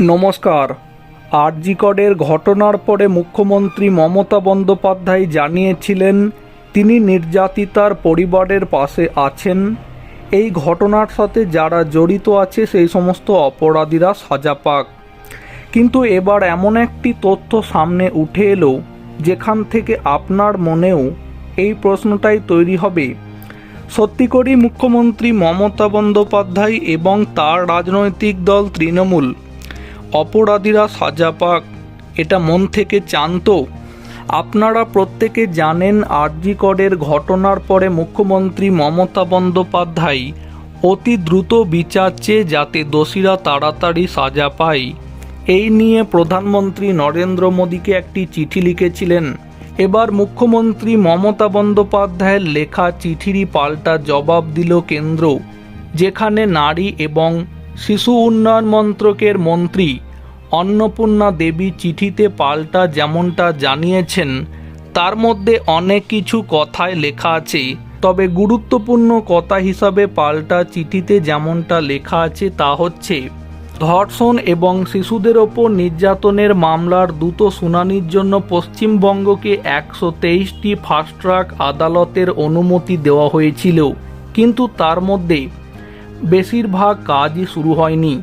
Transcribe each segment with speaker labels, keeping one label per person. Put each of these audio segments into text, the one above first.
Speaker 1: নমস্কার। আরজিকরের ঘটনার পরে মুখ্যমন্ত্রী মমতা বন্দ্যোপাধ্যায় জানিয়েছিলেন, তিনি নির্যাতিতার পরিবারের পাশে আছেন। এই ঘটনার সাথে যারা জড়িত আছে, সেই সমস্ত অপরাধীরা সাজা পাক। কিন্তু এবার এমন একটি তথ্য সামনে উঠে এলো, যেখান থেকে আপনার মনেও এই প্রশ্নটাই তৈরি হবে। সত্যি করেই মুখ্যমন্ত্রী মমতা বন্দ্যোপাধ্যায় এবং তার রাজনৈতিক দল তৃণমূল অপরাধীরা সাজা পাক। এটা মন থেকে চান তো আপনারা প্রত্যেকে জানেন আরজিকরের ঘটনার পরে মুখ্যমন্ত্রী মমতা বন্দ্যোপাধ্যায় অতি দ্রুত বিচার চেয়ে যাতে দোষীরা তাড়াতাড়ি সাজা পায়। এই নিয়ে প্রধানমন্ত্রী নরেন্দ্র মোদীকে একটি চিঠি লিখেছিলেন। এবার মুখ্যমন্ত্রী মমতা বন্দ্যোপাধ্যায়ের লেখা চিঠিরই পাল্টা জবাব দিল কেন্দ্র, যেখানে নারী এবং শিশু উন্নয়ন মন্ত্রকের মন্ত্রী অন্নপূর্ণা দেবী চিঠিতে পাল্টা যেমনটা জানিয়েছেন, তার মধ্যে অনেক কিছু কথায় লেখা আছে। তবে গুরুত্বপূর্ণ কথা হিসাবে পাল্টা চিঠিতে যেমনটা লেখা আছে, তা হচ্ছে, ধর্ষণ এবং শিশুদের ওপর নির্যাতনের মামলার দ্রুত শুনানির জন্য পশ্চিমবঙ্গকে একশো তেইশটি ফাস্ট ট্র্যাক আদালতের অনুমতি দেওয়া হয়েছিল। কিন্তু তার মধ্যে বেশিরভাগ কাজই শুরু হয়নি।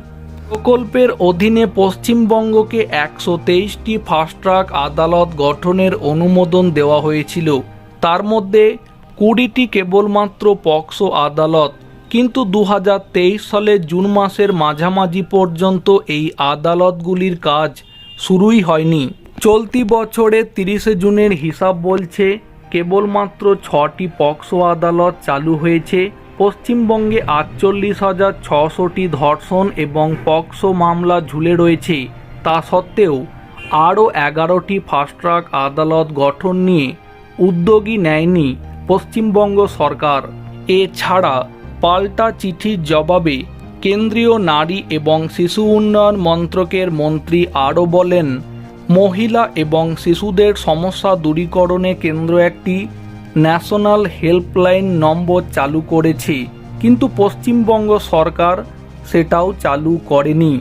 Speaker 1: প্রকল্পের অধীনে পশ্চিমবঙ্গকে একশো তেইশটি ফাস্ট ট্র্যাক আদালত গঠনের অনুমোদন দেওয়া হয়েছিল। তার মধ্যে কুড়িটি কেবলমাত্র পক্সো আদালত, কিন্তু দু হাজার তেইশ সালে জুন মাসের মাঝামাঝি পর্যন্ত এই আদালতগুলির কাজ শুরুই হয়নি। চলতি বছরে তিরিশে জুনের হিসাব বলছে, কেবলমাত্র ছটি পক্সো আদালত চালু হয়েছে। পশ্চিমবঙ্গে আটচল্লিশ হাজার ছশোটি ধর্ষণ এবং পক্সো মামলা ঝুলে রয়েছে। তা সত্ত্বেও আরও এগারোটি ফাস্ট ট্র্যাক আদালত গঠন নিয়ে উদ্যোগী নেয়নি পশ্চিমবঙ্গ সরকার। এছাড়া পাল্টা চিঠির জবাবে কেন্দ্রীয় নারী এবং শিশু উন্নয়ন মন্ত্রকের মন্ত্রী আরও বলেন, মহিলা এবং শিশুদের সমস্যা দূরীকরণে কেন্দ্র একটি ন্যাশনাল হেল্পলাইন নম্বর চালু করেছে কিন্তু পশ্চিমবঙ্গ সরকার সেটাও চালু করেনি।